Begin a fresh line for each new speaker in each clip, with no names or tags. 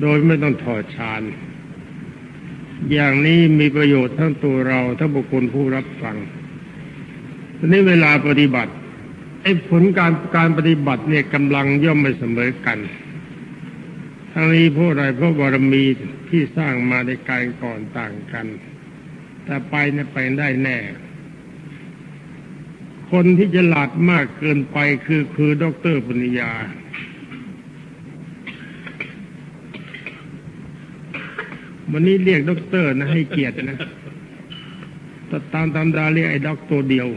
โดยไม่ต้องถอดฌาน อย่างนี้มีประโยชน์ทั้งตัวเราทั้งบุคคลผู้รับฟังทีนี้เวลาปฏิบัติไอ้ผลการการปฏิบัติเนี่ยกำลังย่อมไม่เสมอกันทั้งนี้เพราะอะไรเพราะบารมีที่สร้างมาในการก่อนต่างกัน แต่ไปเนี่ยไปได้แน่ คนที่จะหลาดมากเกินไปคือคือด็อกเตอร์ปริญญา วันนี้เรียกด็อกเตอร์นะให้เกียรตินะแต่ตามตำราเรียกไอ้ด็อกตัวเดียว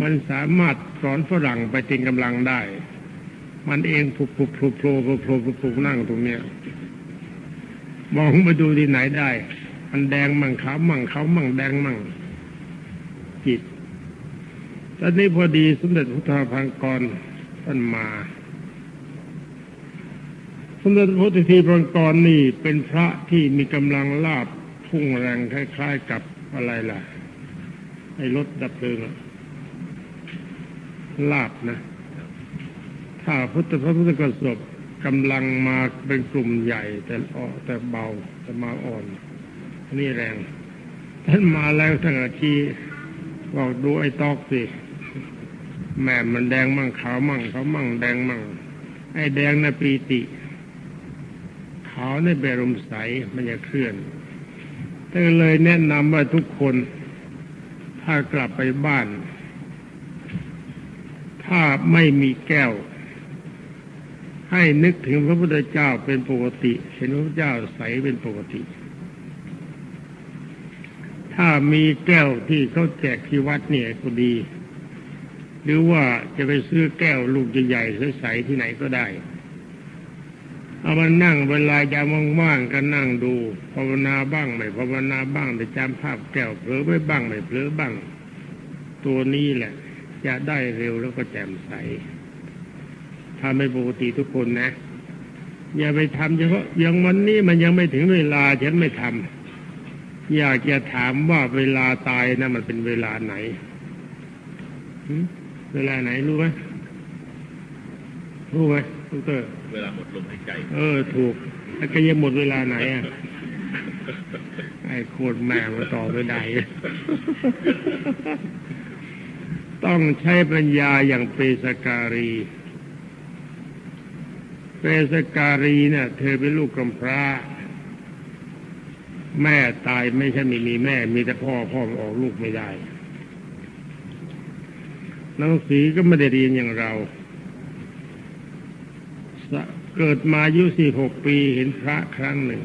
มันสามารถสอนฝรั่งไปติงกำลังได้ มันเองผุบผุบผุบโผล่ผุบโผล่ผุบผุบนั่งตรงเนี้ยมองมาดูที่ไหนได้ มันแดงมั่งขาวมั่งขาวมั่งแดงมั่งจิตตอนนี้พอดีสมเด็จพระธาพังกรท่านมา สมเด็จพระพุทธทีพังกรนี่เป็นพระที่มีกำลังลาบพุ่งแรงคล้ายๆกับอะไรล่ะไอ้รถดับเพลิงลาบนะ ถ้าพุทธพระพุทธกสบกำลังมาเป็นกลุ่มใหญ่ แต่อ่อแต่เบาแต่มาอ่อน นี่แรง ท่านมาแล้วท่านก็ชี้บอกดูไอ้ตอกสิ แม่มันแดงมั่งขาวมั่งขาวมั่งแดงมั่ง ไอ้แดงน่ะปีติ ขาวในเบรมใสมันจะเคลื่อนท่านเลยแนะนำว่าทุกคน ถ้ากลับไปบ้าน ถ้าไม่มีแก้ว ให้นึกถึงพระพุทธเจ้าเป็นปกติ เห็นพระพุทธเจ้าใสเป็นปกติ ถ้ามีแก้วที่เขาแจกที่วัดเนี่ยก็ดี หรือว่าจะไปซื้อแก้วลูกใหญ่ๆใสๆที่ไหนก็ได้ เอามานั่งเวลายามว่างๆก็นั่งดูภาวนาบ้างไม่ภาวนาบ้างไปจำภาพแก้วเผลอไปบ้างไม่เผลอบ้าง ตัวนี้แหละ จะได้เร็วแล้วก็แจ่มใสทำให้ปกติทุกคนนะ อย่าไปทำเฉพาะอย่างวันนี้มันยังไม่ถึงเวลาฉันไม่ทำอยากจะถามว่าเวลาตายนะมันเป็นเวลาไหนเวลาไหนรู้ไหมรู้ไหม ดร
เวลาหมดลมหายใจ
เออ ถูกแล้วก็ยังหมดเวลาไหนอะไอ้โคตรแม่มาต่อไม่ได้ต้องใช้ปัญญาอย่างเปสการี เปสการีเนี่ยเธอเป็นลูกกำพร้า แม่ตายไม่ใช่ไม่มีแม่ มีแต่พ่อพ่อออกลูกไม่ได้หนังสีก็ไม่ได้เรียนอย่างเรา เกิดมาอายุสี่หกปีเห็นพระครั้งหนึ่ง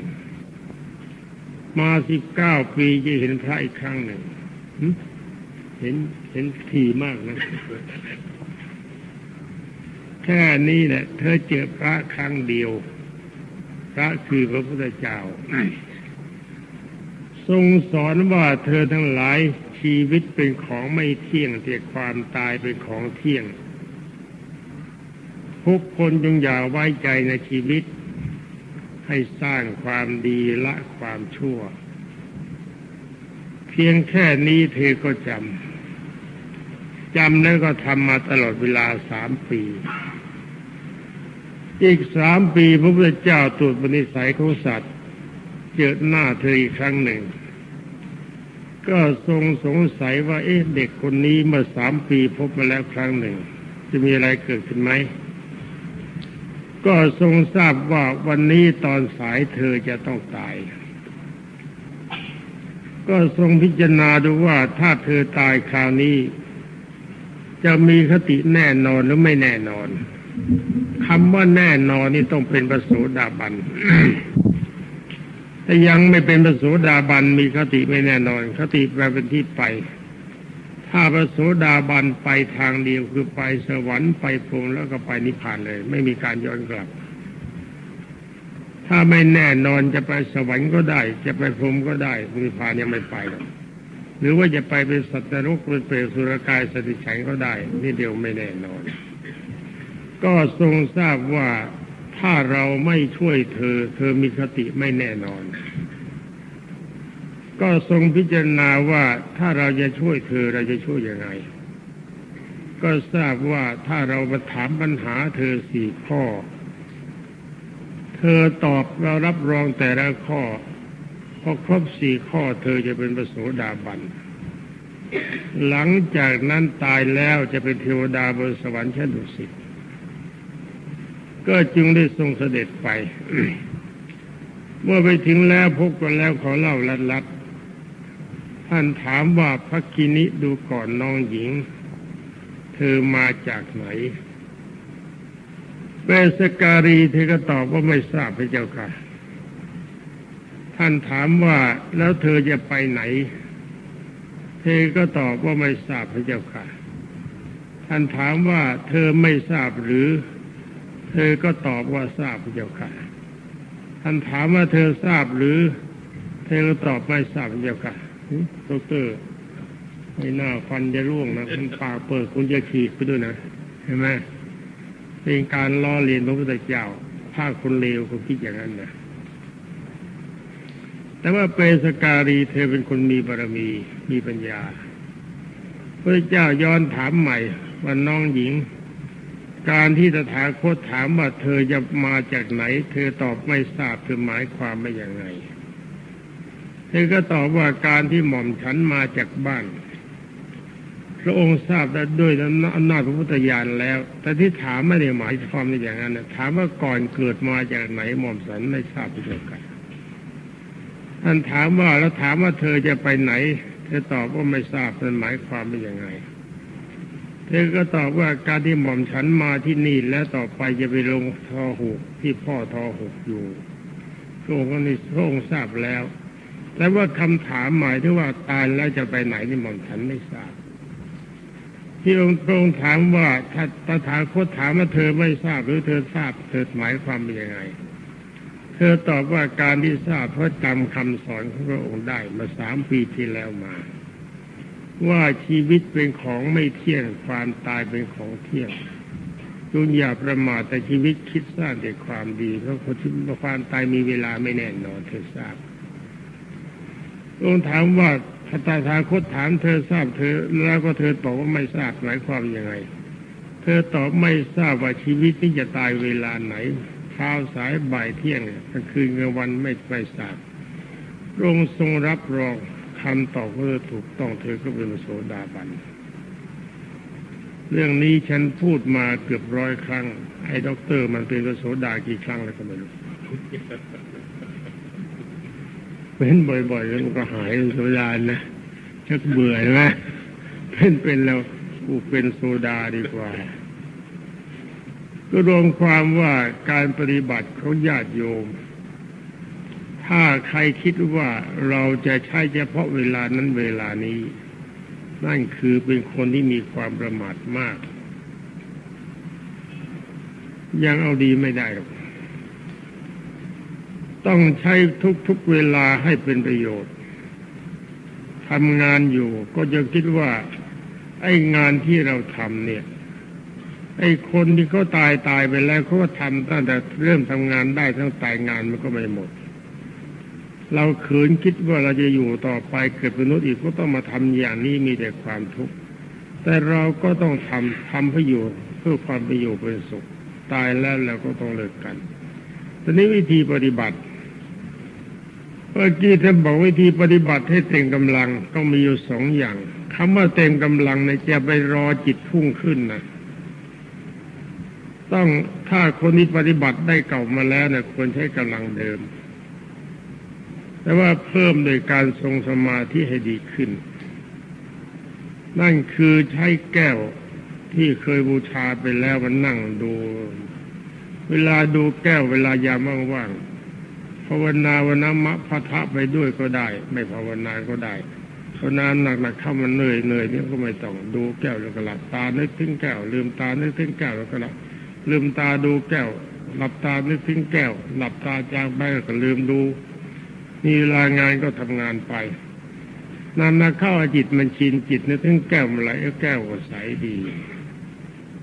มาสิบเก้าปีจะเห็นพระอีกครั้งหนึ่งเห็นเห็นถี่มากนะแค่นี้แหละเธอเจอพระครั้งเดียว พระคือพระพุทธเจ้าทรงสอนว่าเธอทั้งหลายชีวิตเป็นของไม่เที่ยงแต่ความตายเป็นของเที่ยง ทุกคนจงอย่าไว้ใจในชีวิต ให้สร้างความดีละความชั่ว เพียงแค่นี้เธอก็จำจำแล้วก็ทำมาตลอดเวลาสามปี อีกสามปีพระพุทธเจ้าตรวจบนิสัยของสัตว์ เจอหน้าเธออีกครั้งหนึ่งก็ทรงสงสัยว่าเอ๊ะเด็กคนนี้เมื่อสามปีพบมาแล้วครั้งหนึ่ง จะมีอะไรเกิดขึ้นไหม ก็ทรงทราบว่าวันนี้ตอนสายเธอจะต้องตาย ก็ทรงพิจารณาดูว่าถ้าเธอตายคราวนี้ จะมีคติแน่นอนหรือไม่แน่นอนคำว่าแน่นอนนี่ต้องเป็นประโสดาบันแต่ยังไม่เป็นประโสดาบันมีคติไม่แน่นอน คติแปลเป็นที่ไป ถ้าประโสดาบันไปทางเดียวคือไปสวรรค์ไปพรหมแล้วก็ไปนิพพานเลย ไม่มีการย้อนกลับ ถ้าไม่แน่นอนจะไปสวรรค์ก็ได้ จะไปพรหมก็ได้นิพพานยังไม่ไปหรอกหรือว่าจะไปเป็นสัตว์นรกเป็นเปรตสุรกายสติฉันก็ได้ นี่เดียวไม่แน่นอน ก็ทรงทราบว่าถ้าเราไม่ช่วยเธอ เธอมีคติไม่แน่นอน ก็ทรงพิจารณาว่าถ้าเราจะช่วยเธอเราจะช่วยยังไง ก็ทราบว่าถ้าเรามาถามปัญหาเธอสี่ข้อ เธอตอบเรารับรองแต่ละข้อพอครบสี่ข้อเธอจะเป็นพระโสดาบัน หลังจากนั้นตายแล้วจะเป็นเทวดาบนสวรรค์ชั้นดุสิตก็จึงได้ทรงเสด็จไป เมื่อไปถึงแล้วพบกันแล้วขอเล่าลัดลัด ท่านถามว่าพระกินิดูก่อนน้องหญิง เธอมาจากไหนเบสการีเธอก็ตอบว่าไม่ทราบพระเจ้าค่ะ ท่านถามว่าแล้วเธอจะไปไหน เธอก็ตอบว่าไม่ทราบพระเจ้าค่ะ ท่านถามว่าเธอไม่ทราบหรือ เธอก็ตอบว่าทราบพระเจ้าค่ะ ท่านถามว่าเธอทราบหรือ เธอก็ตอบไม่ทราบพระเจ้าค่ะ ดรไม่น่าฟันจะร่วงนะมันปากเปิดคุณจะขีดไปด้วยนะเห็นไหมเป็นการล้อเลียนพระพุทธเจ้าถ้าคนเลวเขาคิดอย่างนั้นนะแต่ว่าเปสการีเธอเป็นคนมีบารมีมีปัญญา พระเจ้าย้อนถามใหม่ว่าน้องหญิง การที่ตถาคตถามว่าเธอจะมาจากไหน เธอตอบไม่ทราบเธอหมายความว่าอย่างไร เธอก็ตอบว่าการที่หม่อมฉันมาจากบ้าน พระองค์ทราบได้ด้วยอำนาจพระพุทธญาณแล้ว แต่ที่ถามไม่ได้หมายความในอย่างนั้นนะถามว่าก่อนเกิดมาจากไหนหม่อมฉันไม่ทราบเช่นกันท่านถามว่าแล้วถามว่าเธอจะไปไหน เธอตอบว่าไม่ทราบมันหมายความเป็นยังไง เธอก็ตอบว่าการที่หม่อมฉันมาที่นี่แล้วต่อไปจะไปลงทอหกที่พ่อทอหกอยู่พระองค์ก็นี่พระองค์ทราบแล้ว แต่ว่าคำถามหมายถึงว่าตายแล้วจะไปไหนนี่หม่อมฉันไม่ทราบ ที่องค์พระองค์ถามว่าถ้าตถาคตถามว่าเธอไม่ทราบหรือเธอทราบ เธอหมายความเป็นยังไง เธอตอบว่าการที่ทราบเพราะจำคำสอนของพระองค์ได้มาสามปีที่แล้วมา ว่าชีวิตเป็นของไม่เที่ยงความตายเป็นของเที่ยงจงอย่าประมาทแต่ชีวิตคิดสร้างแต่ความดีเพราะความตายมีเวลาไม่แน่นอนเธอทราบ องค์ถามว่าพระตาทาคตถามเธอทราบเธอ แล้วก็เธอตอบว่าไม่ทราบหมายความยังไง เธอตอบไม่ทราบว่าชีวิตนี้จะตายเวลาไหนเช้าสายบ่ายเที่ยงกลางคืนกลางวันไม่ไม่ทราบพระองค์ทรงรับรองคำตอบเธอถูกต้องเธอก็เป็นโสดาบันเรื่องนี้ฉันพูดมาเกือบร้อยครั้ง ไอ้ด็อกเตอร์มันเป็นโสดากี่ครั้งแล้วก็ไม่รู้ เป็นบ่อยๆมันก็หายโซดานะชักเบื่อไหมเป็นเป็นแล้วกูเป็นโซดาดีกว่า ก็รวมความว่าการปฏิบัติของญาติโยม ถ้าใครคิดว่าเราจะใช้เฉพาะเวลานั้นเวลานี้ นั่นคือเป็นคนที่มีความประมาทมาก ยังเอาดีไม่ได้หรอก ต้องใช้ทุกๆเวลาให้เป็นประโยชน์ทำงานอยู่ก็จะคิดว่า ไอ้งานที่เราทำเนี่ย ไอ้คนที่เขาตายตายไปแล้วเขาก็ทำตั้งแต่เริ่มทำงานได้ทั้งตายงานมันก็ไม่หมด เราขืนคิดว่าเราจะอยู่ต่อไปเกิดเป็นนุษย์อีกก็ต้องมาทำอย่างนี้มีแต่ความทุกข์แต่เราก็ต้องทำทำเพื่ออยู่เพื่อความประโยชน์เป็นสุข ตายแล้วเราก็ต้องเลิกกันตอนนี้วิธีปฏิบัติ เมื่อกี้ท่านบอกวิธีปฏิบัติให้เต็มกำลังต้องมีอยู่สองอย่างคำว่าเต็มกำลังในจะไปรอจิตพุ่งขึ้นนะต้องถ้าคนที่ปฏิบัติได้เก่ามาแล้วเนี่ยควรใช้กำลังเดิม แต่ว่าเพิ่มโดยการทรงสมาธิให้ดีขึ้น นั่นคือใช้แก้วที่เคยบูชาไปแล้วมันนั่งดู เวลาดูแก้วเวลายามว่างๆ ภาวนาวันน้มะพะทะไปด้วยก็ได้ ไม่ภาวนาก็ได้ภาวนาหนักๆเข้ามันเหนื่อยเหนื่อยนี่ก็ไม่ต้องดูแก้วแล้วก็หลับตานึกถึงแก้ว ลืมตานึกถึงแก้วแล้วก็หลับลืมตาดูแก้ว หลับตานึกถึงแก้ว หลับตาจางไปก็ลืมดูมีเวลางานก็ทำงานไปนานๆเข้าจิตมันชินจิตนึกถึงแก้วมาไหลแก้วก็ใสดี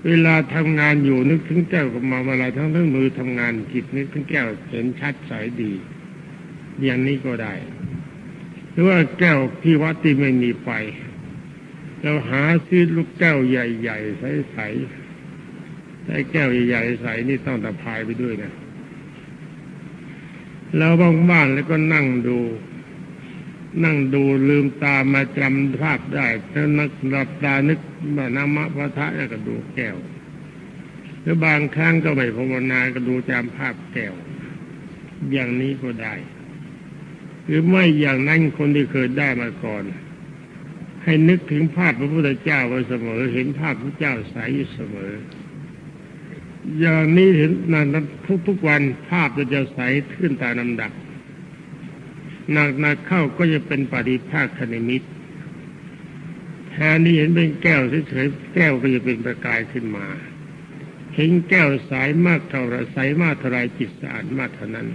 เวลาทำงานอยู่นึกถึงแก้วก็มาเวลาทั้งทั้งมือทำงานจิตนึกถึงแก้วเห็นชัดใสดี อย่างนี้ก็ได้ หรือว่าแก้วที่วัดที่ไม่มีไฟเราหาซื้อลูกแก้วใหญ่ๆใสๆแต่แก้วใหญ่ๆใสนี่ต้องตะพายไปด้วยนะแล้วบ้างๆแล้วก็นั่งดู นั่งดูลืมตามาจำภาพได้แล้วนักหลับตานึก ว่านามะพระทะแล้วก็ดูแก้วหรือบางครั้งก็ไม่ภาวนาก็ดูจำภาพแก้ว อย่างนี้ก็ได้ หรือไม่อย่างนั้นคนที่เคยได้มาก่อน ให้นึกถึงภาพพระพุทธเจ้าไว้เสมอ เห็นภาพพระเจ้าใสอยู่เสมอ อย่างนี้เห็นนานทุกๆวันภาพจะจะใสขึ้นตามลำดับหนักหนักเข้าก็จะเป็นปฏิภาคคณิมิต แทนที่เห็นเป็นแก้วเฉยๆแก้วก็จะเป็นประกายขึ้นมา เห็นแก้วสายมากเท่าไรใสมากเท่าไรจิตสะอาดมากเท่านั้น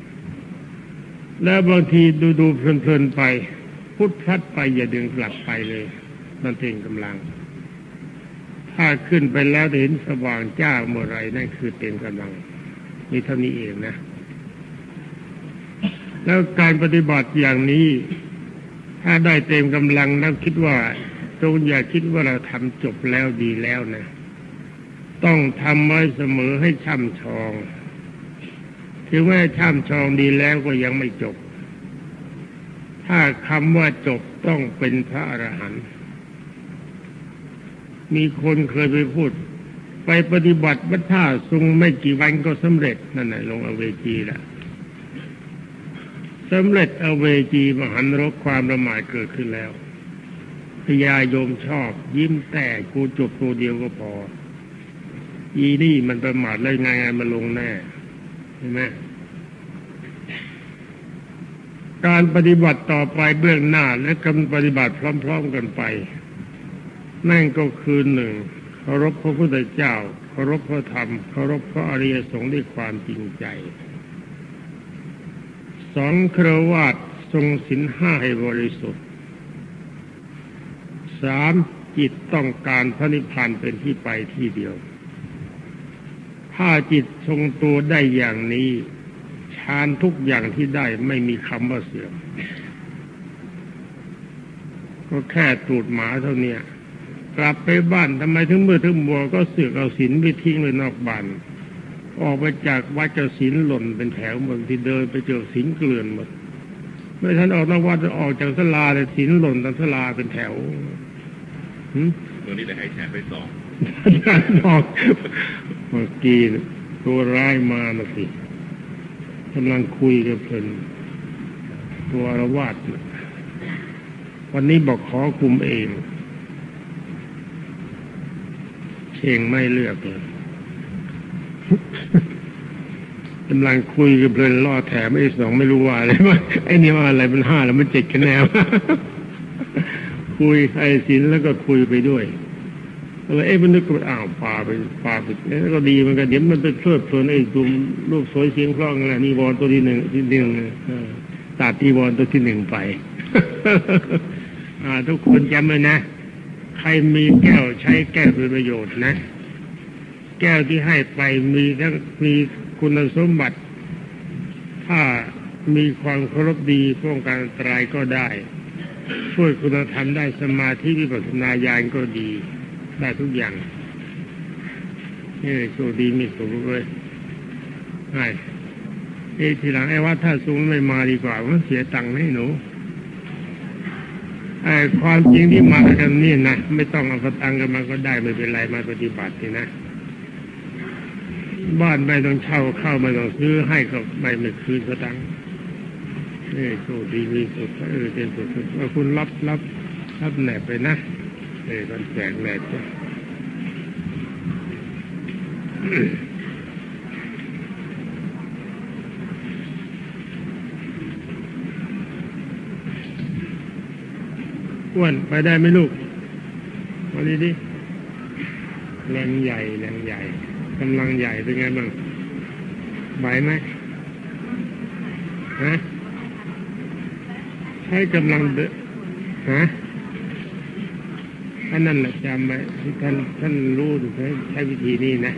แล้วบางทีดูดูเพลินๆไป พุทธัดไปอย่าดึงกลับไปเลย มันเต็งกำลัง ถ้าขึ้นไปแล้วเห็นสว่างจ้าเมื่อไรนั่นคือเต็มกำลังมีเท่านี้เองนะแล้วการปฏิบัติอย่างนี้ ถ้าได้เต็มกำลังนักคิดว่า จงอย่าคิดว่าเราทำจบแล้วดีแล้วนะ ต้องทำไว้เสมอให้ช่ำชองถึงแม้ช่ำชองดีแล้วก็ยังไม่จบ ถ้าคำว่าจบต้องเป็นพระอรหันต์มีคนเคยไปพูด ไปปฏิบัติวัฏท่าทรงไม่กี่วันก็สำเร็จนั่นแหละลงอเวจีแหละสำเร็จอเวจีมหันรกความประมาทเกิดขึ้นแล้ว พญาโยมชอบ ยิ้มแต่กูจบตัวเดียวก็พอ อีนี่มันประมาทเลยไงไงมันลงแน่เห็นไหมการปฏิบัติต่อไปเบื้องหน้าและการปฏิบัติพร้อม ๆกันไป นั่นก็คือหนึ่งเคารพพระพุทธเจ้าเคารพพระธรรมเคารพพระอริยสงฆ์ด้วยความจริงใจสองครวาดทรงศีลห้าให้บริสุทธิ์ สามจิตต้องการพระนิพพานเป็นที่ไปที่เดียว ถ้าจิตทรงตัวได้อย่างนี้ฌานทุกอย่างที่ได้ไม่มีคำว่าเสื่อม ก็แค่ตูดหมาเท่านี้กลับไปบ้านทำไมถึงมือถึงบัวก็เสือกเอาศีลไปทิ้งไว้นอกบ้านออกไปจากวัดเจ้าศีลหล่นเป็นแถวหมดที่เดินไปเจอศีลเกลื่อนหมดเมื่อท่านออกนอกวัดออกจากสลาเลยศีลหล่นตั้งสลาเป็นแถว
ตัวนี้เลยให้แชร์ไปสอง
อาจารย์บอกเมื่อกี้ตัวร้ายมานะสิกำลังคุยกับเพลินตัวอารวาสน่ะวันนี้บอกขอคุมเองเชงไม่เลือกเลยกำลังคุยกับเพลินล่อแถมไอ้สองไม่รู้ว่าอะไรว่าไอ้นี่ว่าอะไรมันห้าแล้วมันเจ็ดกันแนว คุยไอศิลแล้วก็คุยไปด้วยอะไรเอ้มันนึกว่าอ้าวปลาไปปลาไปแล้วก็ดีเหมันก็เดี๋ยวมันไปเพลิดเพลินไอ้ดูรูปสวยเสียงเพราะอะไรนิวรณ์ตัวที่หนึ่งที่หนึ่งตัดนิวรณ์ตัวที่หนึ่งไปทุกคนจำไว้นะ ใครมีแก้วใช้แก้วเป็นประโยชน์นะ แก้วที่ให้ไปมีทั้งมีคุณสมบัติ ถ้ามีความเคารพดีป้องกันอันตรายก็ได้ ช่วยคุณธรรมได้สมาธิวิปัสสนาญาณก็ดี ได้ทุกอย่างนี่โชคดีมีสุขเลยใช่เอทีหลังไอ้ว่าถ้าสูงไม่มาดีกว่ามันเสียตังค์ให้หนูไอ้ความจริงที่มากันนี่นะไม่ต้องเอาสตังค์กันมาก็ได้ไม่เป็นไรมาปฏิบัตินี่นะบ้านไม่ต้องเช่าเข้าไม่ต้องซื้อให้ก็ไม่ไม่คืนสตังค์ เอ้โชคดีมีสุขเออเป็นสุขเอาคุณรับรับรับแหนบไปนะเออมันแจกแหนบจ้ะอ้วนไปได้ไหมลูกมาดีดิแรงใหญ่แรงใหญ่กำลังใหญ่เป็นไงบ้างไหวไหมฮะ ช้กำลังเดนฮะอันนั้นแหละจำไว้ที่ท่านท่านรู้ดูใช้ใช้วิธีนี้นะ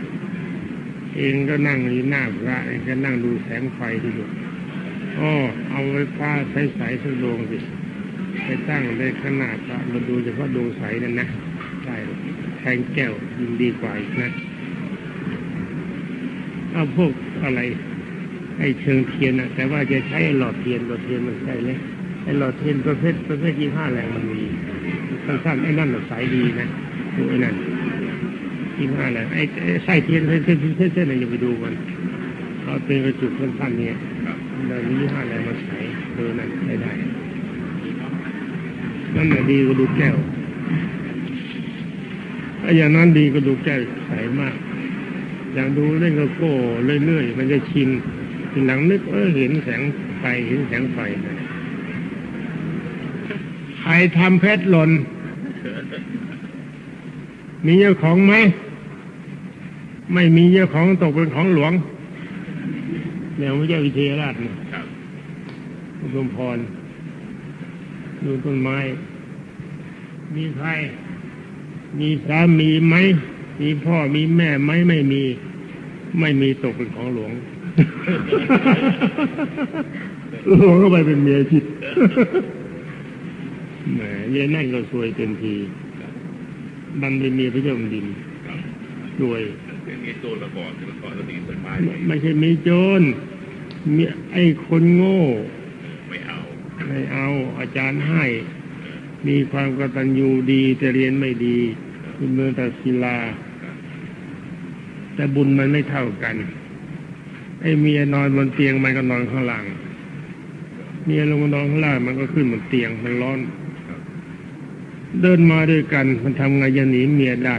เองก็นั่งอยู่หน้าพระเองก็นั่งดูแสงไฟที่ดูอ๋อเอาไว้ฟ้าใสๆสักดวงสิไปตั้งได้ขนาดพระมาดูเฉพาะดวงใสนั่นนะได้แทงแก้วยิ่งดีกว่าอีกนะเอาพวกอะไรไอ้เชิงเทียนนะแต่ว่าจะใช้หลอดเทียนหลอดเทียนมันใช่ไหม ไอ้หลอดเทียนประเภทประเภทยี่ห้าแรงมันมีสั้นๆไอ้นั่นน่ะสายดีนะดูไอ้นั่นยี่ห้าแรงไอ้ไส้เทียนเส้นเส้นเส้นเนอะไรอย่าไปดูมันเอาเป็นกระจุกสั้นๆเนี่ย
ครับ
ได้ยี่ห้าแรงมาใส่เออนั่นใช้ได้นั่นน่ะดีกว่าดูแก้วไอ้อย่างนั้นดีกว่าดูแก้วใสมาก อย่างดูเล่นก็โก้เรื่อยๆมันจะชินทีหลังนึกเออเห็นแสงไฟเห็นแสงไฟนะ ใครทำเพชรหล่น มีเจ้าของไหม ไม่มีเจ้าของตกเป็นของหลวงแนวพระเจ้าวิเทหราชนะครับอุดมพรดูต้นไม้ มีใคร มีสามีไหม มีพ่อมีแม่ไหมไม่มี ไม่มีตกเป็นของหลวง หลวงก็ไปเป็นเมียชิด แหมเยนั่นก็ซวยเต็มทีดันเป็นเมียพระเจ้าแผ่นดิน
ครับ
รวย
เป็นไอ้โจรละก่อนละก่อนแล้วตีต้นไม้
ไม่ไม่ใช่มีโจรมีไอ้คนโง่
ไม่เอา
ไม่เอา อาจารย์ให้ มีความกตัญญูดี แต่เรียนไม่ดีเป็นเมืองตัดศิลา แต่บุญมันไม่เท่ากัน ไอ้เมียนอนบนเตียงมันก็นอนข้างล่างเมียลงมานอนข้างล่างมันก็ขึ้นบนเตียงมันร้อน เดินมาด้วยกัน มันทำไงจะหนีเมียได้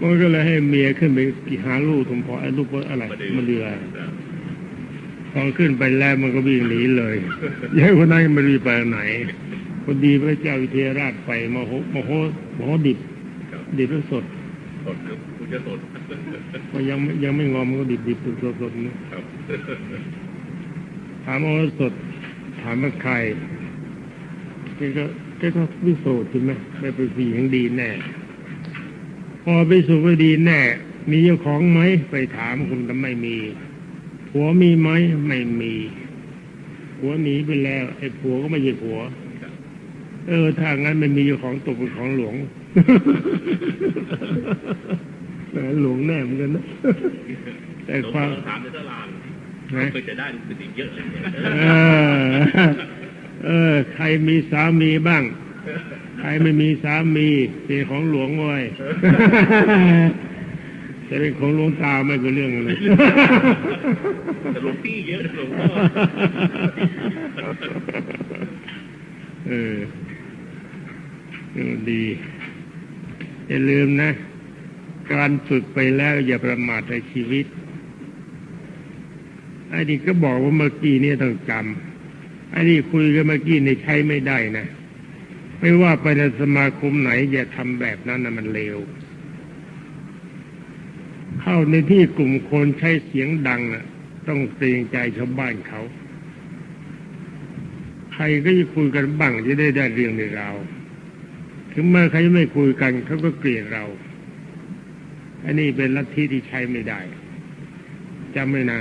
มันก็เลยให้เมียขึ้นไปหาลูกทุมพอไอ้ลูกอะไรมันเดือพอขึ้นไปแล้วมันก็วิ่งหนีเลยยายคนนั้นไม่รู้ไปไหนคนดีพระเจ้าวิเทหราชไปมโหมโหมโหดิบ ดิบแล้วสด
สดคุณจะสด
ก็ยังยังไม่งอมมันก็ดิบดิบสดสดนะถามว่าสดถามว่าใคร กก็แกก็วิโสดใช่ไหมไม่เป็นผีอย่างดีแน่ พอไปสู่ว่าดีแน่ มีเจ้าของไหมไปถามคุณก็ไม่มีผัวมีไหมไม่มีผัวหนีไปแล้วไอ้ผัวก็ไม่ใช่ผัว
ครับ
เออถ้างั้นมันมีเจ้าของตกเป็นของหลวงแหมหลวงแน่เหมือนกันนะแต่
หลวง
ความ
พ่อถามในตลาด
นะ
เคยจะได้เป็นอีกเยอะเลย
เออเออ ใครมีสามีบ้าง ใครไม่มีสามีเป็นของหลวงเว้ยจะเป็นของหลวงตาไม่เป็นเรื่องเลย
แต่หลวงพี่เยอะนะหลวงพ่อ
เออเออดี อย่าลืมนะ การฝึกไปแล้วอย่าประมาทในชีวิตไอ้นี่ก็บอกว่าเมื่อกี้เนี่ยต้องจำไอ้นี่คุยกันเมื่อกี้นี่ใช้ไม่ได้นะ ไม่ว่าไปในสมาคมไหนอย่าทำแบบนั้นนะมันเลว เข้าในที่กลุ่มคนใช้เสียงดังน่ะ ต้องเกรงใจชาวบ้านเขา ใครก็จะคุยกันบ้างจะได้ได้เรื่องในเราถึงแม้ใครไม่คุยกันเขาก็เกลียดเรา อันนี้เป็นลัทธิที่ใช้ไม่ได้จำไว้นะ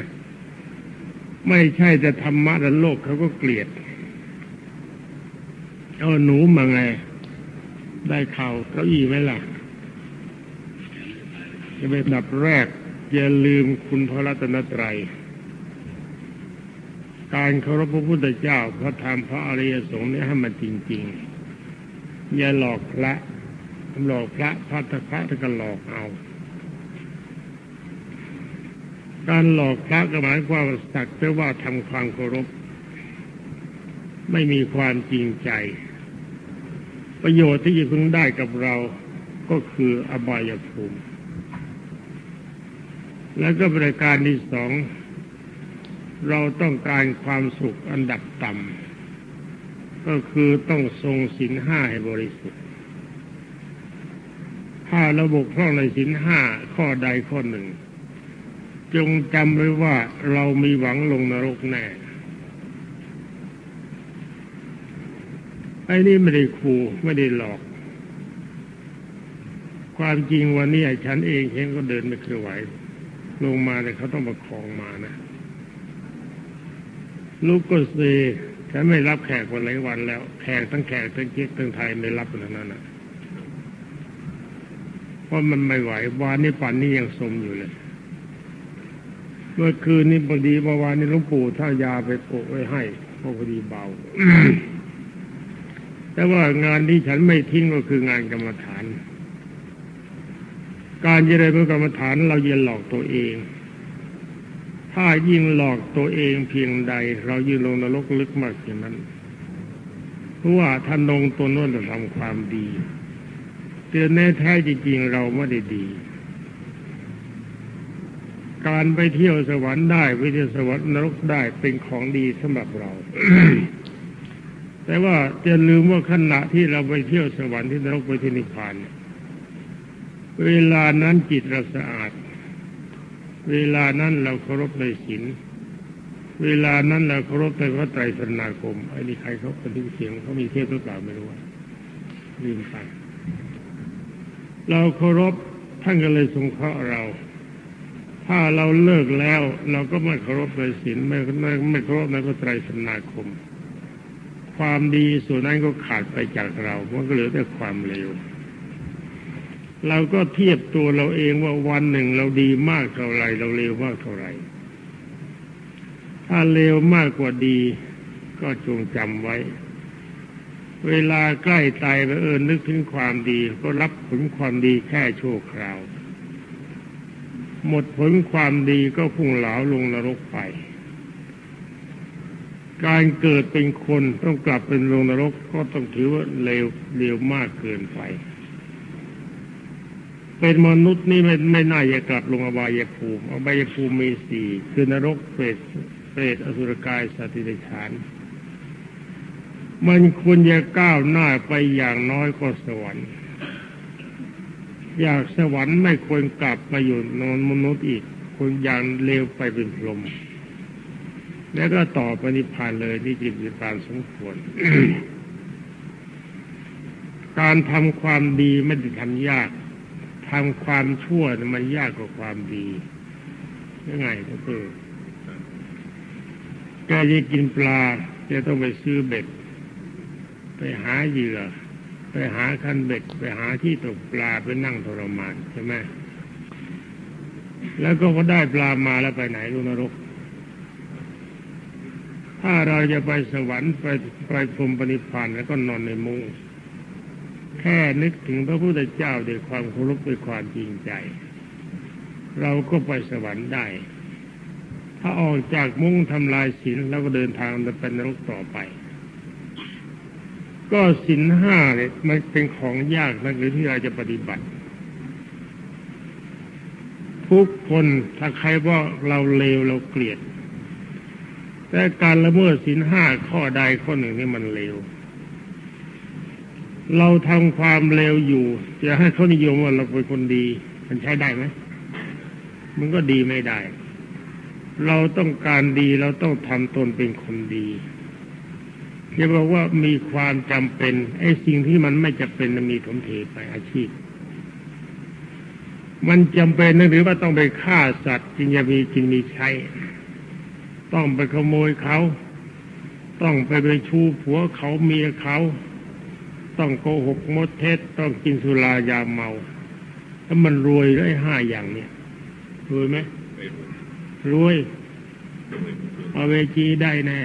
ไม่ใช่จะธรรมะและโลกเขาก็เกลียดเอาหนูมาไง ได้ข่าวเก้าอี้ไหมล่ะจะเป็นดับแรก อย่าลืมคุณพระรัตนตรัย การเคารพพระพุทธเจ้าพระธรรมพระอริยสงฆ์เนี่ยให้มันจริง ๆ อย่าหลอกพระหลอกพระพระตะพระถ้าก็หลอกเอา การหลอกพระก็หมายความว่าสักแต่ว่าทำความเคารพ ไม่มีความจริงใจ ประโยชน์ที่จะพึงได้กับเราก็คืออบายภูมิ แล้วก็บริการที่สอง เราต้องการความสุขอันดับต่ำก็คือต้องทรงศีลห้าให้บริสุทธิ์ ถ้าระบบพร่องในศีลห้าข้อใดข้อหนึ่ง จงจำไว้ว่าเรามีหวังลงนรกแน่ไอ้นี่ไม่ได้ขู่ไม่ได้หลอก ความจริงวันนี้ฉันเองเห็นก็เดินไม่เคยไหว ลงมาแต่เขาต้องประคองมานะลูกก็เซฉันไม่รับแขกวันหลายวันแล้ว แขกทั้งแขกทั้งเก๊กทั้งไทยไม่รับทั้งนั้นนะเพราะมันไม่ไหววานนี้ป่นนี้ยังสมอยู่เลย เมื่อคืนนี้พอดีเมื่อวานนี้หลวงปู่ท่ายาไปโปะไว้ให้เพราะพอดีเบา แต่ว่างานที่ฉันไม่ทิ้งก็คืองานกรรมฐาน การเจริญกรรมฐานเราอย่าหลอกตัวเอง ถ้ายิ่งหลอกตัวเองเพียงใด เรายิ่งลงนรกลึกมากอย่างนั้น เพราะว่าท่านลงตัวโน้นจะทำความดีเตือนแน่แท้จริงๆเราไม่ได้ดี การไปเที่ยวสวรรค์ได้ไปเที่ยวสวรรค์นรกได้เป็นของดีสำหรับเรา แต่ว่าจะลืมว่าขณะที่เราไปเที่ยวสวรรค์ที่นรกไปที่นิพพานเวลานั้นจิตเราสะอาด เวลานั้นเราเคารพในศีลเวลานั้นเราเคารพในพระไตรสรณาคมไอ้นี่ใครเขาเป็นที่เสียงเขามีเทพหรือเปล่าไม่รู้ว่าลืมไปเราเคารพท่านก็เลยสงเคราะห์เรา ถ้าเราเลิกแล้ว เราก็ไม่เคารพในศีลไม่ไม่ไม่เคารพในพระไตรสรณาคม ความดีส่วนนั้นก็ขาดไปจากเรามันก็เหลือแต่ความเลวเราก็เทียบตัวเราเองว่าวันหนึ่งเราดีมากเท่าไรเราเลวมากเท่าไรถ้าเลวมากกว่าดีก็จงจำไว้ เวลาใกล้ตายไปเออนึกถึงความดี ก็รับผลความดีแค่ชั่วคราว หมดผลความดีก็พุ่งเหลาลงนรกไป การเกิดเป็นคนต้องกลับเป็นลงนรกก็ต้องถือว่าเลวเลวมากเกินไป เป็นมนุษย์นี่ไม่ไม่น่าจะกลับลงอบายภูมิอบายภูมิมีสี่คือนรกเปรตเปรตอสุรกายสัตว์ดิเรกชันมันควรจะก้าวหน้าไปอย่างน้อยก็สวรรค์ อยากสวรรค์ไม่ควรกลับมาอยู่นอนมนุษย์อีกควรอย่างเลวไปเป็นพรหมแล้วก็ต่อปนิพพานเลยนี่จิตวิการสมควร การทำความดีไม่ได้ทำยากทำความชั่วมันยากกว่าความดียังไงก็คือแกจะกินปลาจะต้องไปซื้อเบ็ด ไปหาเหยื่อ ไปหาคันเบ็ดไปหาที่ตกปลาไปนั่งทรมานใช่ไหมแล้วก็พอได้ปลามาแล้วไปไหนลูกนรก ถ้าเราจะไปสวรรค์ไปไปพรมปณิพานแล้วก็นอนในมุง้งแค่นึกถึงพระพุทธเจ้าด้วยความเคารพด้วยความจริงใจ เราก็ไปสวรรค์ได้ ถ้าออกจากมุ้งทำลายศีลแล้วก็เดินทางไปเป็นนรกต่อไป ก็ศีลห้าเนี่ยมันเป็นของยากนักหรือที่เราจะปฏิบัติ ทุกคนถ้าใครว่าเราเลวเราเกลียด แต่การละเมิดศีลห้าข้อใดข้อหนึ่งนี่มันเลวเราทำความเลวอยู่จะให้เขานิยมว่าเราเป็นคนดี มันใช้ได้ไหมมันก็ดีไม่ได้ เราต้องการดีเราต้องทำตนเป็นคนดี จะบอกว่ามีความจำเป็นไอ้สิ่งที่มันไม่จะเป็นมีถมเทไปอาชีพ มันจำเป็นนหรือว่าต้องไปฆ่าสัตว์จึงจะมีจึงมีใช้ ต้องไปขโมยเขา ต้องไปไปชูผัวเขาเมียเขา ต้องโกหกมดเท็จต้องกินสุรายาเมาถ้ามันรวยได้ห้าอย่างเนี่ยรวยไหม
ไม่รู้
รวยเอาเวจีได้แน่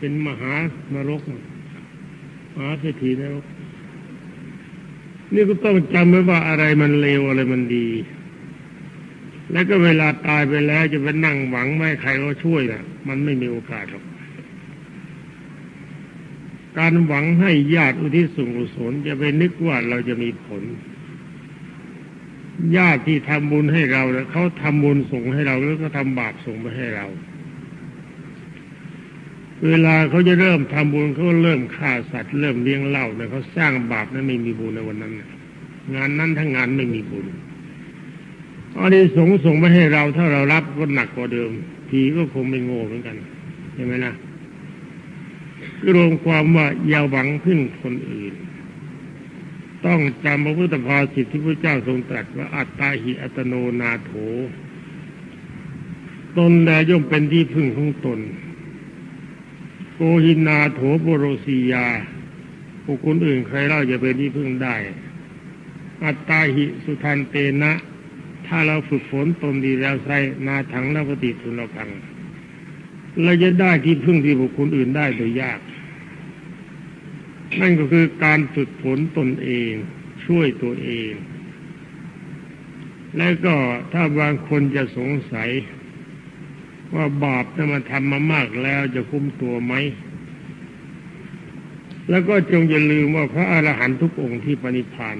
เป็นมหานรกมหาเศรษฐีนรก นี่ก็ต้องจำไว้ว่าอะไรมันเลวอะไรมันดี แล้วก็เวลาตายไปแล้วจะไปนั่งหวังไม่ใครเขาช่วยนะมันไม่มีโอกาสหรอกการหวังให้ญาติอุทิศส่วนกุศลจะไปนึกว่าเราจะมีผล ญาติที่ทำบุญให้เราเนี่ยเขาทำบุญส่งให้เราแล้วก็ทำบาปส่งไปให้เรา เวลาเขาจะเริ่มทำบุญเขาเริ่มฆ่าสัตว์เริ่มเลี้ยงเหล้าเนี่ยเขาสร้างบาปนั้นไม่มีบุญในวันนั้นงานนั้นทั้งงานไม่มีบุญอันนี้สงส่งไปให้เราถ้าเรารับก็หนักกว่าเดิมผีก็คงไม่โง่เหมือนกันใช่ไหมนะรวมความว่าอย่าหวังพึ่งคนอื่น ต้องจำพระพุทธภาษิที่พระเจ้าทรงตรัสว่าอัตตาหิอัตโนนาโถ ตนแลย่อมเป็นที่พึ่งของตน โกหินาโถโบโรสียาบุคคลอื่นใครเล่าจะเป็นที่พึ่งได้ อัตตาหิสุทันเตนะ ถ้าเราฝึกฝนตนดีแล้วใส่นาถังนปฏิทุนเราพัง เราจะได้ที่พึ่งที่บุคคลอื่นได้โดยยาก นั่นก็คือการฝึกฝนตนเอง ช่วยตัวเอง แล้วก็ถ้าบางคนจะสงสัย ว่าบาปนั้นมาทำมามากแล้วจะคุ้มตัวไหม แล้วก็จงอย่าลืมว่าพระอรหันตุกองค์ที่ปณิพาน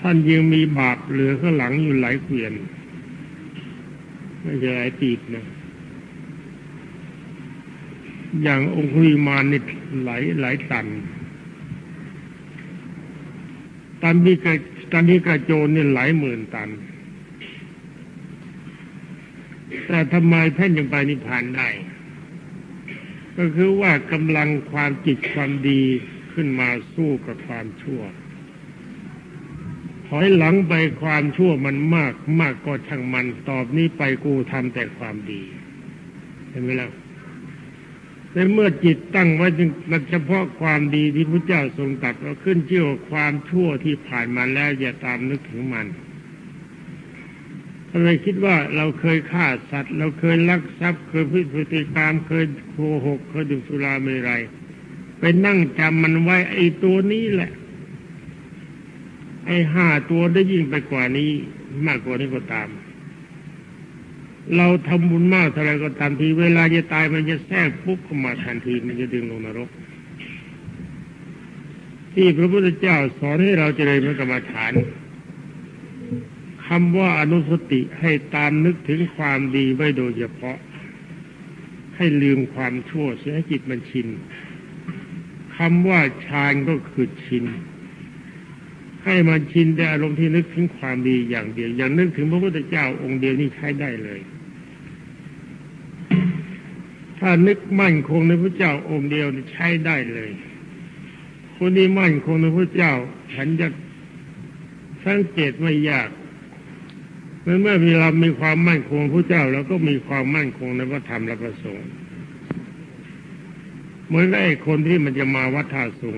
ท่านยังมีบาปเหลือข้างหลังอยู่หลายเกวียน ไม่ใช่หลายปีกนะอย่างองคุลิมานนี่หลายหลายตัน ตันที่กระตันที่กระโจนนี่หลายหมื่นตัน แต่ทำไมท่านยังไปนิพพานได้ ก็คือว่ากำลังความจิตความดีขึ้นมาสู้กับความชั่ว ถอยหลังไปความชั่วมันมากมากก็ช่างมันตอบนี้ไปกูทำแต่ความดีเห็นไหมล่ะในเมื่อจิตตั้งไว้เฉพาะความดีที่พระเจ้าทรงตรัสว่าขึ้นเชื่อว่าความชั่วที่ผ่านมาแล้วอย่าตามนึกถึงมัน ทำไมคิดว่าเราเคยฆ่าสัตว์ เราเคยลักทรัพย์ เคยพิพฤติกรรมเคยโกหกเคยดื่มสุราเมรัยไปนั่งจำมันไว้ไอ้ตัวนี้แหละ ไอ้ห้าตัวได้ยิ่งไปกว่านี้ มากกว่านี้ก็ตาม เราทำบุญมากเท่าไรก็ตามทีเวลาจะตายมันจะแทรกปุ๊บเข้ามาทันทีมันจะดึงลงนรก ที่พระพุทธเจ้าสอนให้เราเจริญพระกรรมฐาน คำว่าอนุสติให้ตามนึกถึงความดีไว้โดยเฉพาะ ให้ลืมความชั่วเสียให้จิตมันชินคำว่าฌานก็คือชิน ให้มันชินแต่อารมณ์ที่นึกถึงความดีอย่างเดียว อย่างนึกถึงพระพุทธเจ้าองค์เดียวนี่ใช้ได้เลย ถ้านึกมั่นคงในพระเจ้าองค์เดียวนี่ใช้ได้เลย คนที่มั่นคงในพระเจ้าฉันจะสังเกตไม่ยาก เมื่อเมื่อมีเรามีความมั่นคงพระเจ้าเราก็มีความมั่นคงในพระธรรมและพระสงฆ์เหมือนไอ้คนที่มันจะมาวัดท่าสุง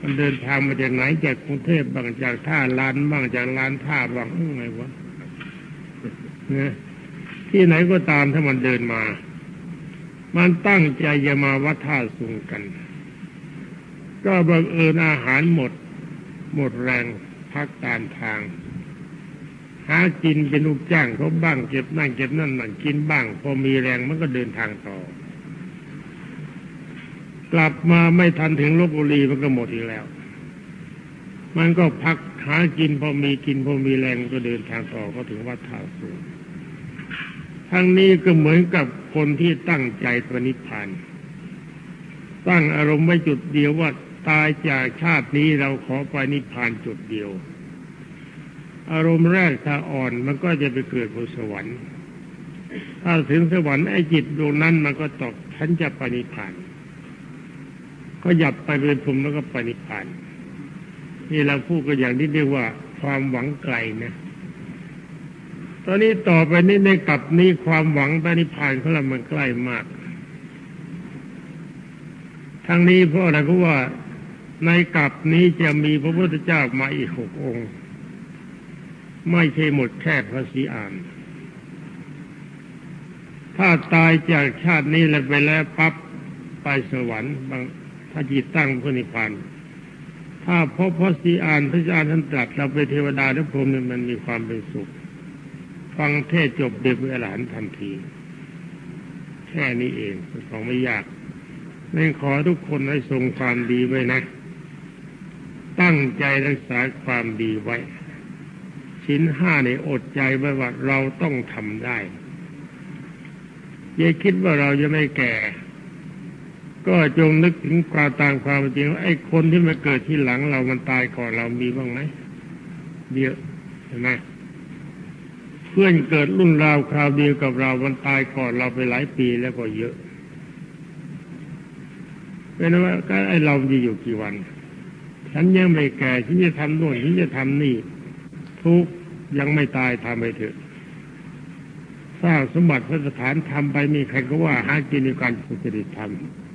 มันเดินทางมาจากไหนจากกรุงเทพบางจากท่าลานบ้างจากลานท่าบางไงวะเนี่ยที่ไหนก็ตามถ้ามันเดินมา มันตั้งใจจะมาวัดท่าสุงกัน ก็บังเอิญอาหารหมด หมดแรงพักตามทาง หากินเป็นลูกจ้างเขาบ้างเก็บนั่นเก็บนั่นนั่นกินบ้าง พอมีแรงมันก็เดินทางต่อ กลับมาไม่ทันถึงลบบุรีมันก็หมดอีกแล้ว มันก็พักหากินพอมีกินพอมีแรงก็เดินทางต่อก็ถึงวัดท่าสูงทั้งนี้ก็เหมือนกับคนที่ตั้งใจปณิพานตั้งอารมณ์ไว้จุดเดียวว่าตายจากชาตินี้เราขอไปนิพพานจุดเดียว อารมณ์แรกถ้าอ่อนมันก็จะไปเกิดบนสวรรค์ ถ้าถึงสวรรค์ไอ้จิตดวงนั้นมันก็ตกฉันจะปนิพพานก็หยับไปเป็นภูมิแล้วก็ปนิพพานนี่เราพูดกันอย่างที่เรียกว่าความหวังไกลนะ ตอนนี้ต่อไปนี้ในกลับนี้ความหวังไปนิพพานของเรามันใกล้มาก ทั้งนี้เพราะอะไรเพราะว่าในกลับนี้จะมีพระพุทธเจ้ามาอีกหกองค์ ไม่ใช่หมดแค่พระศรีอาน ถ้าตายจากชาตินี้แล้วไปแล้วปั๊บไปสวรรค์บางถ้าจิตตั้งพระนิพพานถ้าพบพระศรีอานพระศรีอานท่านตรัสเราไปเทวดาและพรหมเนี่ยมันมีความเป็นสุข ฟังเทศจบเด็กเวลานทันทีแค่นี้เองของไม่ยากนั่นขอทุกคนให้ทรงความดีไว้นะ ตั้งใจรักษาความดีไว้ ชิ้นห้าในอดใจไว้ว่าเราต้องทำได้อย่าคิดว่าเราจะไม่แก่ ก็จงนึกถึงความตามความจริงว่าไอ้คนที่มาเกิดที่หลังเรามันตายก่อนเรามีบ้างไหมเยอะเห็นไหมเพื่อนเกิดรุ่นราวคราวเดียวกับเรามันตายก่อนเราไปหลายปีแล้วก็เยอะเป็นว่าก็ไอ้เราจะอยู่กี่วัน ฉันยังไม่แก่ฉันจะทำโน่นฉันจะทำนี่ทุก ยังไม่ตายทำไปเถอะสร้างสมบัติพระสถานทำไปมีใครก็ว่าหากินในการสุจริตทำ